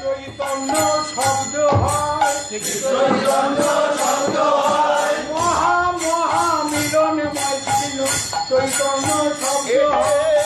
চৈতন্য শব্দ হয়। চৈতন্য শব্দ হয় মহা মহা মিলন মাইছিল চৈতন্য শব্দ হয়।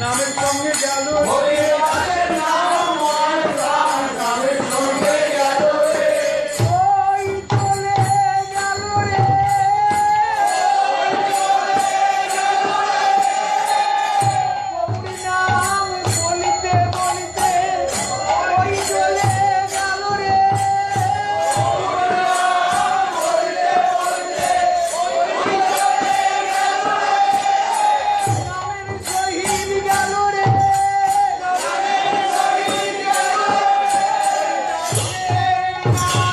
নামের সঙ্গে গেল। Okay.